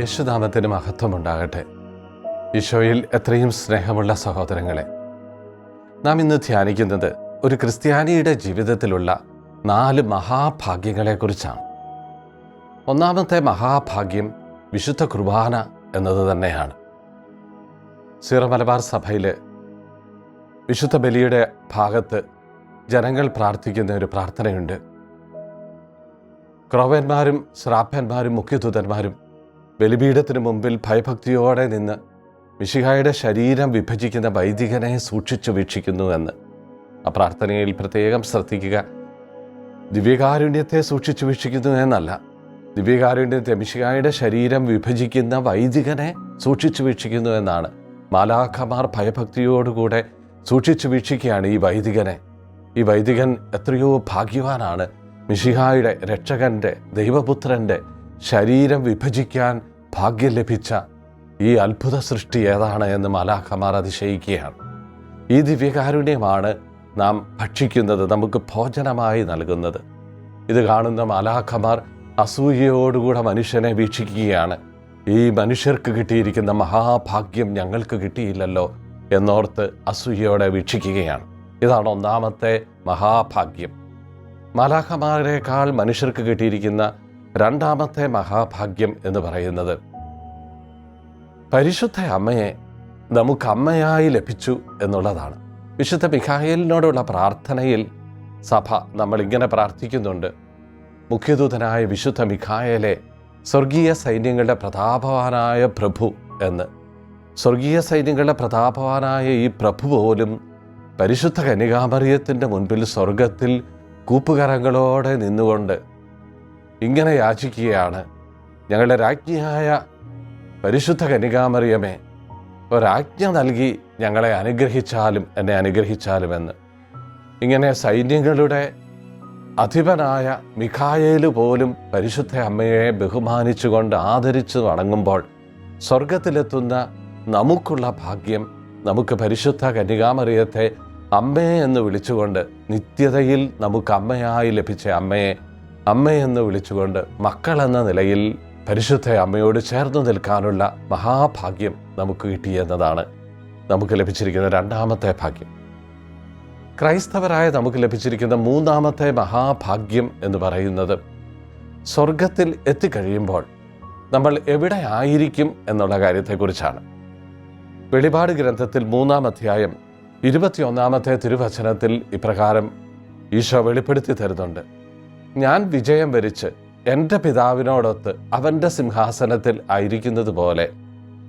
യേശുനാമത്തിന് മഹത്വമുണ്ടാകട്ടെ. ഈശോയിൽ എത്രയും സ്നേഹമുള്ള സഹോദരങ്ങളെ നാം ഇന്ന് ധ്യാനിക്കുന്നത് ഒരു ക്രിസ്ത്യാനിയുടെ ജീവിതത്തിലുള്ള നാല് മഹാഭാഗ്യങ്ങളെക്കുറിച്ചാണ്. ഒന്നാമത്തെ മഹാഭാഗ്യം വിശുദ്ധ കുർബാന എന്നത് തന്നെയാണ്. സീറോ മലബാർ സഭയിൽ വിശുദ്ധ ബലിയുടെ ഭാഗത്ത് ജനങ്ങൾ പ്രാർത്ഥിക്കുന്ന ഒരു പ്രാർത്ഥനയുണ്ട്. ക്രോവന്മാരും ശ്രാപ്പന്മാരും മുഖ്യദൂതന്മാരും ബലിപീഠത്തിന് മുമ്പിൽ ഭയഭക്തിയോടെ നിന്ന് മിശിഹായുടെ ശരീരം വിഭജിക്കുന്ന വൈദികനെ സൂക്ഷിച്ചു വീക്ഷിക്കുന്നുവെന്ന് ആ പ്രാർത്ഥനയിൽ പ്രത്യേകം ശ്രദ്ധിക്കുക. ദിവ്യകാരുണ്യത്തെ സൂക്ഷിച്ചു വീക്ഷിക്കുന്നു എന്നല്ല. ദിവ്യകാരുണ്യത്തെ മിശിഹായുടെ ശരീരം വിഭജിക്കുന്ന വൈദികനെ സൂക്ഷിച്ചു വീക്ഷിക്കുന്നു എന്നാണ്. മാലാഖമാർ ഭയഭക്തിയോടുകൂടെ സൂക്ഷിച്ചു വീക്ഷിക്കുകയാണ് ഈ വൈദികനെ. ഈ വൈദികൻ എത്രയോ ഭാഗ്യവാനാണ്. മിശിഹായുടെ രക്ഷകന്റെ ദൈവപുത്രന്റെ ശരീരം വിഭജിക്കാൻ ഭാഗ്യം ലഭിച്ച ഈ അത്ഭുത സൃഷ്ടി ഏതാണ് എന്ന് മലാഖമാർ അതിശയിക്കുകയാണ്. ഈ ദിവ്യകാരുണ്യമാണ് നാം ഭക്ഷിക്കുന്നത് നമുക്ക് ഭോജനമായി നൽകുന്നത്. ഇത് കാണുന്ന മലാഖമാർ അസൂയയോടുകൂടെ മനുഷ്യനെ വീക്ഷിക്കുകയാണ്. ഈ മനുഷ്യർക്ക് കിട്ടിയിരിക്കുന്ന മഹാഭാഗ്യം ഞങ്ങൾക്ക് കിട്ടിയില്ലല്ലോ എന്നോർത്ത് അസൂയയോടെ വീക്ഷിക്കുകയാണ്. ഇതാണ് ഒന്നാമത്തെ മഹാഭാഗ്യം. മലാഖമാരേക്കാൾ മനുഷ്യർക്ക് കിട്ടിയിരിക്കുന്ന രണ്ടാമത്തെ മഹാഭാഗ്യം എന്ന് പറയുന്നത്. പരിശുദ്ധ അമ്മയെ നമുക്ക് അമ്മയായി ലഭിച്ചു എന്നുള്ളതാണ്. വിശുദ്ധ മിഖായലിനോടുള്ള പ്രാർത്ഥനയിൽ സഭ നമ്മളിങ്ങനെ പ്രാർത്ഥിക്കുന്നുണ്ട്. മുഖ്യദൂതനായ വിശുദ്ധ മിഖായലെ സ്വർഗീയ സൈന്യങ്ങളുടെ പ്രതാപവാനായ പ്രഭു എന്ന്. സ്വർഗീയ സൈന്യങ്ങളുടെ പ്രതാപവാനായ ഈ പ്രഭു പോലും പരിശുദ്ധ കനികാമറിയത്തിന്റെ മുൻപിൽ സ്വർഗത്തിൽ കൂപ്പുകരങ്ങളോടെ നിന്നുകൊണ്ട് ഇങ്ങനെ യാചിക്കുകയാണ്. ഞങ്ങളുടെ രാജ്ഞിയായ പരിശുദ്ധ കനികാമറിയമേ ഒരാജ്ഞ നൽകി ഞങ്ങളെ അനുഗ്രഹിച്ചാലും എന്നെ അനുഗ്രഹിച്ചാലും എന്ന് ഇങ്ങനെ സൈന്യങ്ങളുടെ അധിപനായ മിഖായേൽ പോലും പരിശുദ്ധ അമ്മയെ ബഹുമാനിച്ചുകൊണ്ട് ആദരിച്ചു വണങ്ങുമ്പോൾ സ്വർഗത്തിലെത്തുന്ന നമുക്കുള്ള ഭാഗ്യം നമുക്ക് പരിശുദ്ധ കന്യകാമറിയത്തെ അമ്മയെ എന്ന് വിളിച്ചുകൊണ്ട് നിത്യതയിൽ നമുക്ക് അമ്മയായി ലഭിച്ച അമ്മയെ അമ്മയെന്ന് വിളിച്ചുകൊണ്ട് മക്കളെന്ന നിലയിൽ പരിശുദ്ധ അമ്മയോട് ചേർന്നു നിൽക്കാനുള്ള മഹാഭാഗ്യം നമുക്ക് കിട്ടിയെന്നതാണ് നമുക്ക് ലഭിച്ചിരിക്കുന്ന രണ്ടാമത്തെ ഭാഗ്യം. ക്രൈസ്തവരായ നമുക്ക് ലഭിച്ചിരിക്കുന്ന മൂന്നാമത്തെ മഹാഭാഗ്യം എന്ന് പറയുന്നത് സ്വർഗത്തിൽ എത്തിക്കഴിയുമ്പോൾ നമ്മൾ എവിടെ ആയിരിക്കും എന്നുള്ള കാര്യത്തെക്കുറിച്ചാണ്. വെളിപാട് ഗ്രന്ഥത്തിൽ മൂന്നാം അധ്യായം ഇരുപത്തിയൊന്നാമത്തെ തിരുവചനത്തിൽ ഇപ്രകാരം ഈശോ വെളിപ്പെടുത്തി തരുന്നുണ്ട്. ഞാൻ വിജയം വരിച്ച് എന്റെ പിതാവിനോടൊത്ത് അവന്റെ സിംഹാസനത്തിൽ ആയിരിക്കുന്നത് പോലെ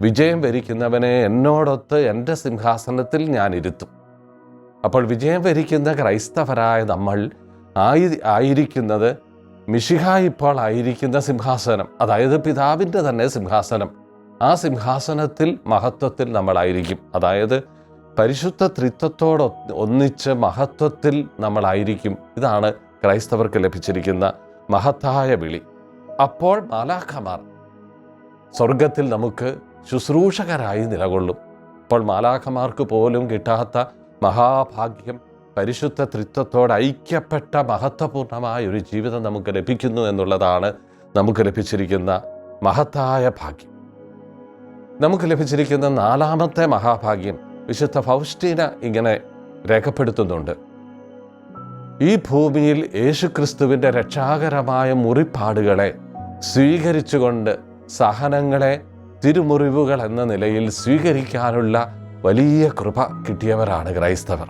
വിജയം വരിക്കുന്നവനെ എന്നോടൊത്ത് എന്റെ സിംഹാസനത്തിൽ ഞാൻ ഇരുത്തും. അപ്പോൾ വിജയം വരിക്കുന്ന ക്രൈസ്തവരായ നമ്മൾ ആയി ആയിരിക്കുന്നത് മിഷിഹ ഇപ്പോൾ ആയിരിക്കുന്ന സിംഹാസനം അതായത് പിതാവിന്റെ തന്നെ സിംഹാസനം. ആ സിംഹാസനത്തിൽ മഹത്വത്തിൽ നമ്മളായിരിക്കും. അതായത് പരിശുദ്ധ ത്രിത്വത്തോട് ഒന്നിച്ച് മഹത്വത്തിൽ നമ്മളായിരിക്കും. ഇതാണ് ക്രൈസ്തവർക്ക് ലഭിച്ചിരിക്കുന്ന മഹത്തായ വിളി. അപ്പോൾ മാലാഖമാർ സ്വർഗത്തിൽ നമുക്ക് ശുശ്രൂഷകരായി നിലകൊള്ളും. അപ്പോൾ മാലാഖമാർക്ക് പോലും കിട്ടാത്ത മഹാഭാഗ്യം പരിശുദ്ധ തൃത്വത്തോട് ഐക്യപ്പെട്ട മഹത്വപൂർണമായ ഒരു ജീവിതം നമുക്ക് ലഭിക്കുന്നു എന്നുള്ളതാണ് നമുക്ക് ലഭിച്ചിരിക്കുന്ന മഹത്തായ ഭാഗ്യം. നമുക്ക് ലഭിച്ചിരിക്കുന്ന നാലാമത്തെ മഹാഭാഗ്യം വിശുദ്ധ ഫൗസ്റ്റീന ഇങ്ങനെ രേഖപ്പെടുത്തുന്നുണ്ട്. ഈ ഭൂമിയിൽ യേശുക്രിസ്തുവിന്റെ രക്ഷാകരമായ മുറിപ്പാടുകളെ സ്വീകരിച്ചുകൊണ്ട് സഹനങ്ങളെ തിരുമുറിവുകൾ എന്ന നിലയിൽ സ്വീകരിക്കാനുള്ള വലിയ കൃപ കിട്ടിയവരാണ് ക്രൈസ്തവർ.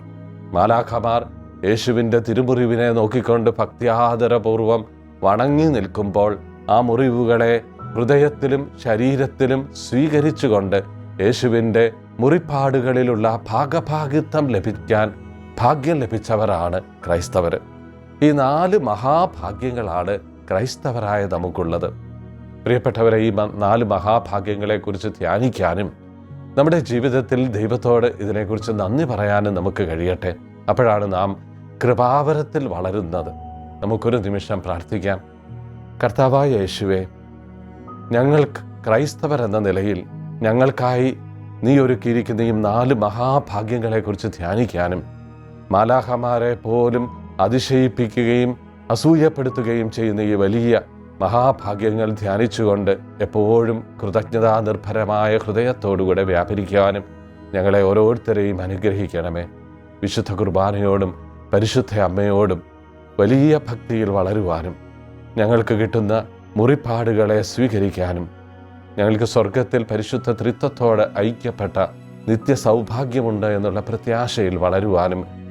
മാലാഖമാർ യേശുവിന്റെ തിരുമുറിവിനെ നോക്കിക്കൊണ്ട് ഭക്തിയാദരപൂർവം വണങ്ങി നിൽക്കുമ്പോൾ ആ മുറിവുകളെ ഹൃദയത്തിലും ശരീരത്തിലും സ്വീകരിച്ചുകൊണ്ട് യേശുവിന്റെ മുറിപ്പാടുകളിലുള്ള ഭാഗഭാഗിത്വം ലഭിക്കാൻ ഭാഗ്യം ലഭിച്ചവരാണ് ക്രൈസ്തവർ ഈ നാല് മഹാഭാഗ്യങ്ങളാണ് ക്രൈസ്തവരായ നമുക്കുള്ളത്. പ്രിയപ്പെട്ടവരെ ഈ നാല് മഹാഭാഗ്യങ്ങളെക്കുറിച്ച് ധ്യാനിക്കാനും നമ്മുടെ ജീവിതത്തിൽ ദൈവത്തോട് ഇതിനെക്കുറിച്ച് നന്ദി പറയാനും നമുക്ക് കഴിയട്ടെ. അപ്പോഴാണ് നാം കൃപാവരത്തിൽ വളരുന്നത്. നമുക്കൊരു നിമിഷം പ്രാർത്ഥിക്കാം. കർത്താവായ യേശുവെ ഞങ്ങൾക്ക് ക്രൈസ്തവർ എന്ന നിലയിൽ ഞങ്ങൾക്കായി നീ ഒരുക്കിയിരിക്കുന്ന ഈ നാല് മഹാഭാഗ്യങ്ങളെക്കുറിച്ച് ധ്യാനിക്കാനും മാലാഹമാരെ പോലും അതിശയിപ്പിക്കുകയും അസൂയപ്പെടുത്തുകയും ചെയ്യുന്ന ഈ വലിയ മഹാഭാഗ്യങ്ങൾ ധ്യാനിച്ചുകൊണ്ട് എപ്പോഴും കൃതജ്ഞതാ നിർഭരമായ ഹൃദയത്തോടുകൂടെ വ്യാപരിക്കാനും ഞങ്ങളെ ഓരോരുത്തരെയും അനുഗ്രഹിക്കണമേ. വിശുദ്ധ കുർബാനയോടും പരിശുദ്ധ അമ്മയോടും വലിയ ഭക്തിയിൽ വളരുവാനും ഞങ്ങൾക്ക് കിട്ടുന്ന മുറിപ്പാടുകളെ സ്വീകരിക്കാനും ഞങ്ങൾക്ക് സ്വർഗത്തിൽ പരിശുദ്ധ ത്രിത്വത്തോട് ഐക്യപ്പെട്ട നിത്യ സൗഭാഗ്യമുണ്ട് എന്നുള്ള പ്രത്യാശയിൽ വളരുവാനും